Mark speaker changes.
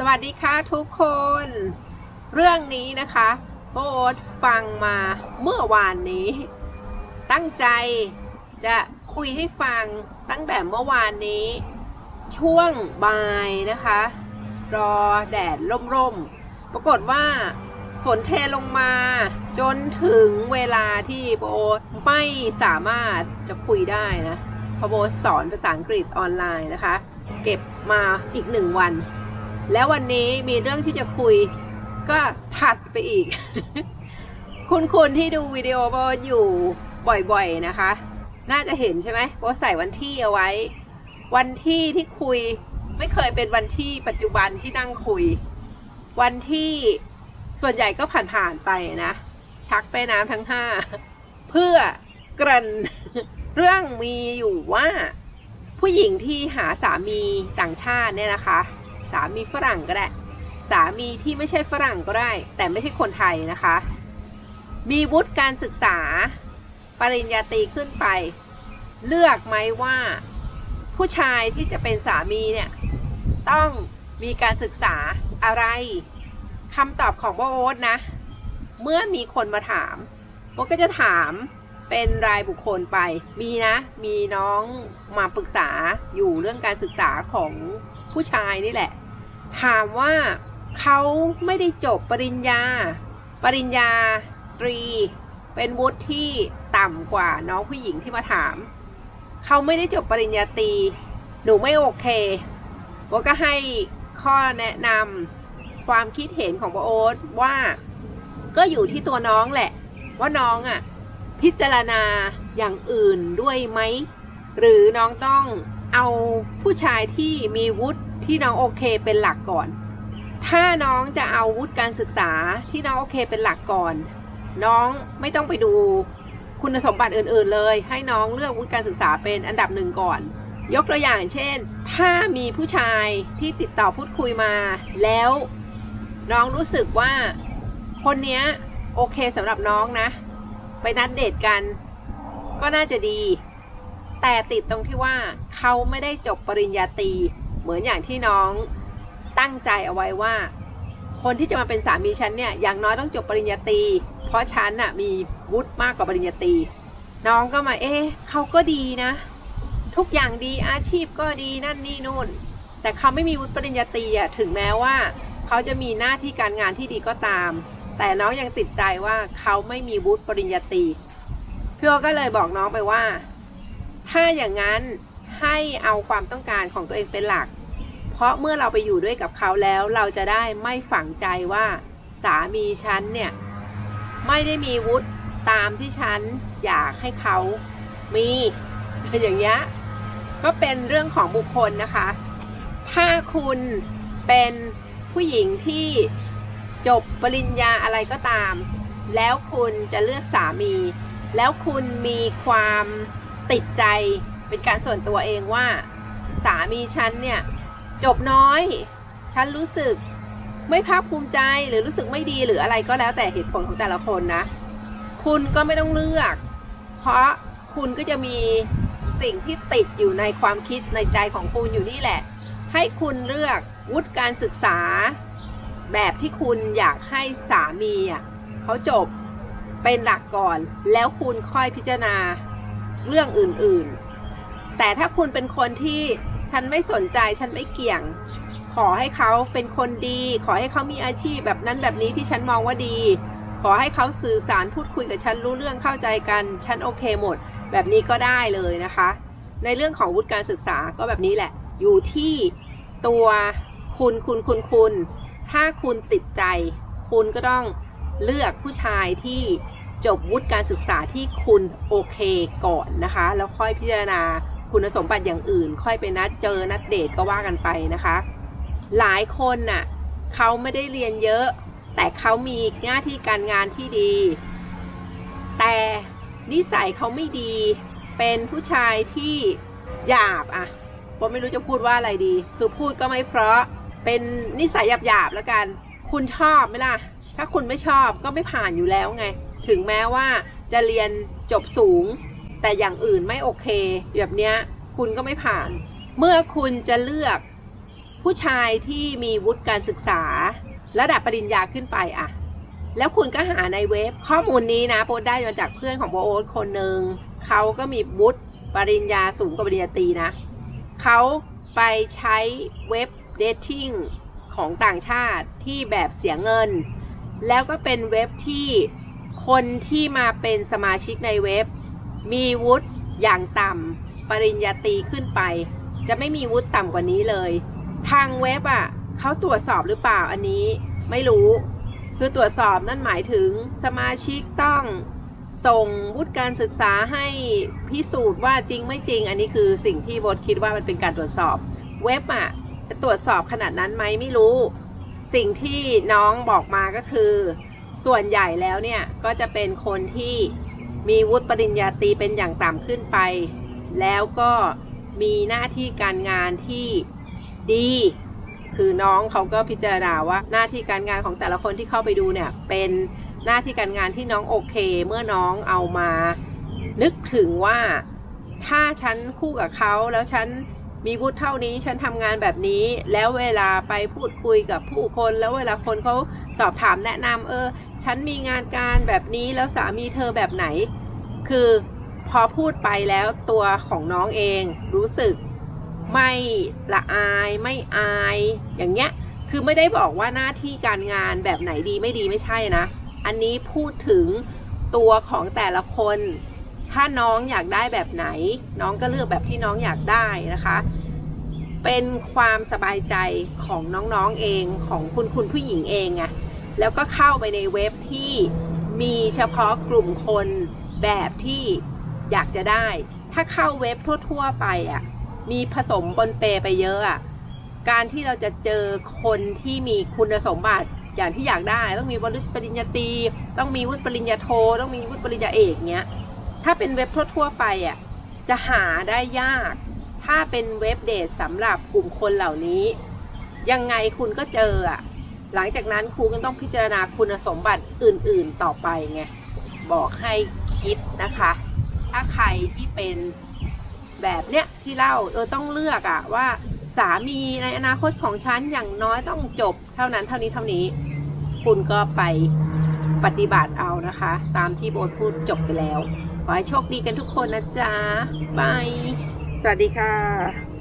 Speaker 1: สวัสดีค่ะทุกคน เรื่องนี้นะคะโบ๊ทฟังมาเมื่อวานนี้ ตั้งใจจะคุยให้ฟังตั้งแต่เมื่อวานนี้ ช่วงบ่ายนะคะ รอแดดร่มๆ ปรากฏว่าฝนเทลงมาจนถึงเวลาที่โบทไม่สามารถจะคุยได้นะเพราะโบทสอนภาษาอังกฤษออนไลน์นะคะ เก็บมาอีกหนึ่งวัน แล้ววันนี้มีเรื่องที่จะคุยก็ถัดไปอีก คุณคุณที่ดูวิดีโอโบอยู่บ่อยๆนะคะ น่าจะเห็นใช่ไหมโบทใส่วันที่เอาไว้ วันที่ที่คุยไม่เคยเป็นวันที่ปัจจุบันที่นั่งคุย วันที่ส่วนใหญ่ก็ผ่านๆไปนะ ชักไปน้ำทั้งห้าเพื่อกรันเรื่องมีอยู่ว่า ผู้หญิงที่หาสามีต่างชาติเนี่ยนะคะ สามีฝรั่งก็ได้ สามีที่ไม่ใช่ฝรั่งก็ได้ แต่ไม่ใช่คนไทยนะคะ มีวุฒิการศึกษา ปริญญาตรีขึ้นไป เลือกไหมว่า ผู้ชายที่จะเป็นสามีเนี่ย ต้องมีการศึกษาอะไรคำตอบของโบโอ๊ตนะ เมื่อมีคนมาถามโบก็จะถาม เป็นรายบุคคลไป มีนะ มีน้องมาปรึกษาอยู่เรื่องการศึกษาของผู้ชายนี่แหละ ถามว่าเขาไม่ได้จบปริญญา ปริญญาตรี เป็นวุฒิที่ต่ำกว่าน้องผู้หญิงที่มาถาม เขาไม่ได้จบปริญญาตรี หนูไม่โอเคโบก็ให้ข้อแนะนำความคิดเห็นของโบโอ๊ตว่า ก็อยู่ที่ตัวน้องแหละ ว่าน้องอะ พิจารณาอย่างอื่นด้วยไหม หรือน้องต้องเอาผู้ชายที่มีวุฒิที่น้องโอเคเป็นหลักก่อน ถ้าน้องจะเอาวุฒิการศึกษาที่น้องโอเคเป็นหลักก่อน น้องไม่ต้องไปดูคุณสมบัติอื่น ๆ เลย ให้น้องเลือกวุฒิการศึกษาเป็นอันดับหนึ่งก่อน ยกตัวอย่างเช่น ถ้ามีผู้ชายที่ติดต่อพูดคุยมา แล้วน้องรู้สึกว่าคนนี้โอเคสำหรับน้องนะ ไปนัดเดทกัน ก็น่าจะดี แต่ติดตรงที่ว่าเขาไม่ได้จบปริญญาตรีเหมือนอย่างที่น้องตั้งใจเอาไว้ว่า คนที่จะมาเป็นสามีฉันเนี่ยอย่างน้อยต้องจบปริญญาตรีเพราะฉันน่ะมีวุฒิมากกว่าปริญญาตรีน้องก็มาเอ๊ะเขาก็ดีนะ ทุกอย่างดีอาชีพก็ดีนั่นนี่นู่น แต่เขาไม่มีวุฒิปริญญาตรีอะถึงแม้ว่า เขาจะมีหน้าที่การงานที่ดีก็ตาม แต่น้องยังติดใจว่าเขาไม่มีวุฒิปริญญาตรีพี่โอก็เลยบอกน้องไปว่า ถ้าอย่างนั้นให้เอาความต้องการของตัวเองเป็นหลัก เพราะเมื่อเราไปอยู่ด้วยกับเขาแล้ว เราจะได้ไม่ฝังใจว่าสามีฉันเนี่ย ไม่ได้มีวุฒิตามที่ฉันอยากให้เขามีอย่างเงี้ยก็เป็นเรื่องของบุคคลนะคะ ถ้าคุณเป็นผู้หญิงที่ จบปริญญาอะไรก็ตาม แล้วคุณจะเลือกสามี แล้วคุณมีความติดใจเป็นการส่วนตัวเองว่า สามีฉันเนี่ยจบน้อย ฉันรู้สึกไม่ภาคภูมิใจหรือรู้สึกไม่ดีหรืออะไรก็แล้วแต่เหตุผลของแต่ละคนนะ คุณก็ไม่ต้องเลือก เพราะคุณก็จะมีสิ่งที่ติดอยู่ในความคิดในใจของคุณอยู่นี่แหละ ให้คุณเลือกวุฒิการศึกษา แบบที่คุณอยากให้สามีอะเขาจบเป็นหลักก่อนแล้วคุณค่อยพิจารณาเรื่องอื่นๆ แต่ถ้าคุณเป็นคนที่ฉันไม่สนใจฉันไม่เกี่ยง ขอให้เขาเป็นคนดี ขอให้เขามีอาชีพแบบนั้นแบบนี้ที่ฉันมองว่าดี ขอให้เขาสื่อสารพูดคุยกับฉันรู้เรื่องเข้าใจกัน ฉันโอเคหมด แบบนี้ก็ได้เลยนะคะ ในเรื่องของวุฒิการศึกษาก็แบบนี้แหละ อยู่ที่ตัวคุณคุณคุณคุณ ถ้าคุณติดใจ คุณก็ต้องเลือกผู้ชายที่จบวุฒิการศึกษาที่คุณโอเคก่อนนะคะ แล้วค่อยพิจารณาคุณสมบัติอย่างอื่น ค่อยไปนัดเจอนัดเดทก็ว่ากันไปนะคะ หลายคนน่ะเขาไม่ได้เรียนเยอะ แต่เขามีหน้าที่การงานที่ดี แต่นิสัยเขาไม่ดี เป็นผู้ชายที่หยาบอะผมไม่รู้จะพูดว่าอะไรดี คือพูดก็ไม่เพราะ เป็นนิสัยหยาบๆแล้วกัน คุณชอบไหมล่ะ ถ้าคุณไม่ชอบก็ไม่ผ่านอยู่แล้วไง ถึงแม้ว่าจะเรียนจบสูง แต่อย่างอื่นไม่โอเคแบบเนี้ยคุณก็ไม่ผ่าน เมื่อคุณจะเลือกผู้ชายที่มีวุฒิการศึกษา ระดับปริญญาขึ้นไปอะแล้วคุณก็หาในเว็บข้อมูลนี้นะโพสได้มาจากเพื่อนของโบโอ๊ตคนหนึ่งเขาก็มีวุฒิปริญญาสูงกว่าปริญญาตรีนะเขาไปใช้เว็บ เดทติ้งของต่างชาติที่แบบเสียเงิน แล้วก็เป็นเว็บที่คนที่มาเป็นสมาชิกในเว็บ มีวุฒิอย่างต่ำปริญญาตรีขึ้นไป จะไม่มีวุฒิต่ำกว่านี้เลย ทางเว็บอะเขาตรวจสอบหรือเปล่าอันนี้ไม่รู้ คือตรวจสอบนั่นหมายถึงสมาชิกต้องส่งวุฒิการศึกษาให้พิสูจน์ว่าจริงไม่จริง อันนี้คือสิ่งที่บดคิดว่ามันเป็นการตรวจสอบ เว็บอะจะ ตรวจสอบขนาดนั้นไหมไม่รู้ สิ่งที่น้องบอกมาก็คือ ส่วนใหญ่แล้วเนี่ย ก็จะเป็นคนที่มีวุฒิปริญญาตรีเป็นอย่างต่ำขึ้นไป แล้วก็มีหน้าที่การงานที่ดี คือน้องเขาก็พิจารณาว่าหน้าที่การงานของแต่ละคนที่เข้าไปดูเนี่ยเป็นหน้าที่การงานที่น้องโอเค เมื่อน้องเอามา นึกถึงว่าถ้าฉันคู่กับเขาแล้วฉัน มีวุฒิเท่านี้ฉันทำงานแบบนี้ แล้วเวลาไปพูดคุยกับผู้คนแล้วเวลาคนเขาสอบถามแนะนำเออ ฉันมีงานการแบบนี้แล้วสามีเธอแบบไหน คือพอพูดไปแล้วตัวของน้องเองรู้สึกไม่ละอายไม่อายอย่างเงี้ยคือไม่ได้บอกว่าหน้าที่การงานแบบไหนดีไม่ดีไม่ใช่นะ อันนี้พูดถึงตัวของแต่ละคน ถ้าน้องอยากได้แบบไหน น้องก็เลือกแบบที่น้องอยากได้นะคะ เป็นความสบายใจของน้องๆเองของคุณคุณผู้หญิงเองไงแล้วก็เข้าไปในเว็บที่มีเฉพาะกลุ่มคนแบบที่อยากจะได้ ถ้าเข้าเว็บทั่ว ๆ ไปอะมีผสมปนเปไปเยอะอะการที่เราจะเจอคนที่มีคุณสมบัติอย่างที่อยากได้ ต้องมีวุฒิปริญญาตรีต้องมีวุฒิปริญญาโท ต้องมีวุฒิปริญญาเอกเนี้ย ถ้าเป็นเว็บทั่วๆไปอะจะหาได้ยาก ถ้าเป็นเว็บเดทสำหรับกลุ่มคนเหล่านี้ ยังไงคุณก็เจออะหลังจากนั้นครูก็ต้องพิจารณาคุณสมบัติอื่นๆต่อไปไงบอกให้คิดนะคะ ถ้าใครที่เป็นแบบเนี้ยที่เล่าเออต้องเลือกอะว่าสามีในอนาคตของฉันอย่างน้อยต้องจบ เท่านั้นเท่านี้เท่านี้ คุณก็ไปปฏิบัติเอานะคะ ตามที่โบทพูดจบไปแล้ว ขอให้โชคดีกันทุกคนนะจ๊ะบาย สวัสดีค่ะ